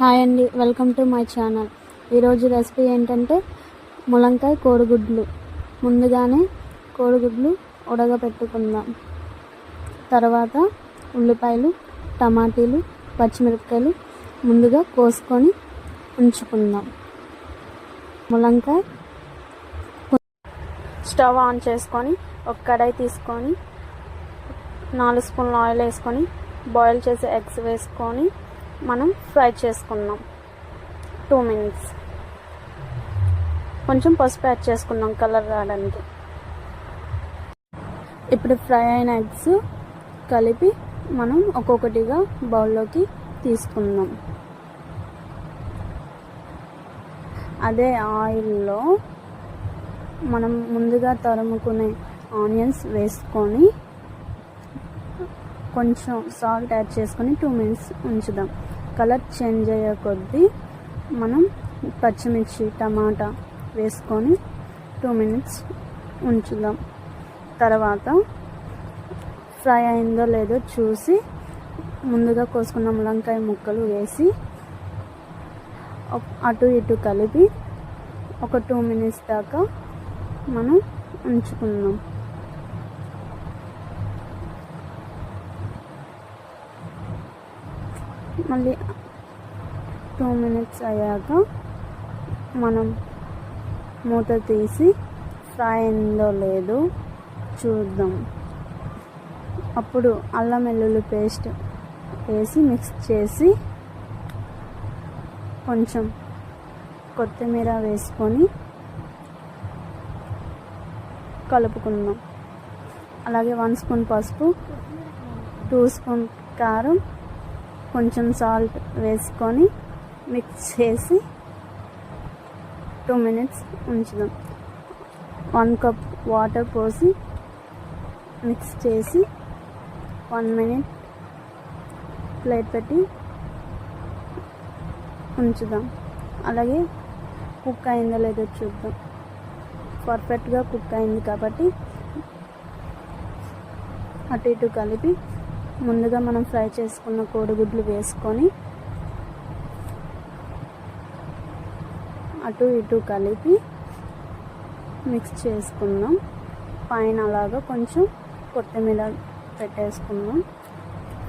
Hi అండి welcome to my channel. ఈరోజు recipe ఏంటంటే ములంకాయ కోడిగుడ్లు. ముందుగానే కోడిగుడ్లు ఉడగపెట్టుకుందాం తర్వాత ఉల్లిపాయలు టమాటీలు పచ్చిమిరపకాయలు ముందుగా కోసుకొని ఉంచుకుందాం. ములంకాయ స్టవ్ ఆన్ చేసుకొని ఒక కడాయి తీసుకొని నాలుగు స్పూన్ల ఆయిల్ వేసుకొని బాయిల్ చేసి ఎగ్స్ వేసుకొని మనం ఫ్రై చేసుకుందాం టూ మినిట్స్ కొంచెం పసుపు యాడ్ చేసుకుందాం కలర్ రావడానికి. ఇప్పుడు ఫ్రై అయిన ఎగ్స్ కలిపి మనం ఒక్కొక్కటిగా బౌల్లోకి తీసుకుందాం. అదే ఆయిల్లో మనం ముందుగా తరుముకునే ఆనియన్స్ వేసుకొని కొంచెం సాల్ట్ యాడ్ చేసుకొని టూ మినిట్స్ ఉంచుదాం. కలర్ చేంజ్ అయ్యే కొద్దీ మనం పచ్చిమిర్చి టమాటా వేసుకొని టూ మినిట్స్ ఉంచుదాం. తర్వాత ఫ్రై అయిందో లేదో చూసి ముందుగా కోసుకున్న ములంకాయ ముక్కలు వేసి అటు ఇటు కలిపి ఒక టూ మినిట్స్ దాకా మనం ఉంచుకుందాం. మళ్ళీ టూ మినిట్స్ అయ్యాక మనం మూత తీసి ఫ్రై అయిందో లేదో చూద్దాం. అప్పుడు అల్లం వెల్లుల్లి పేస్ట్ వేసి మిక్స్ చేసి కొంచెం కొత్తిమీర వేసుకొని కలుపుకుందాం. అలాగే వన్ స్పూన్ పసుపు టూ స్పూన్ కారం కొంచెం సాల్ట్ వేసుకొని మిక్స్ చేసి టూ మినిట్స్ ఉంచుదాం. వన్ కప్ వాటర్ పోసి మిక్స్ చేసి వన్ మినిట్ ప్లేట్ పెట్టి ఉంచుదాం. అలాగే కుక్ అయిందో లేదో చూద్దాం. పర్ఫెక్ట్గా కుక్ అయింది కాబట్టి అటు ఇటు కలిపి ముందుగా మనం ఫ్రై చేసుకున్న కోడిగుడ్లు వేసుకొని అటు ఇటు కలిపి మిక్స్ చేసుకుందాం. పైన అలాగా కొంచెం కొత్తిమీర పెట్టేసుకుందాం.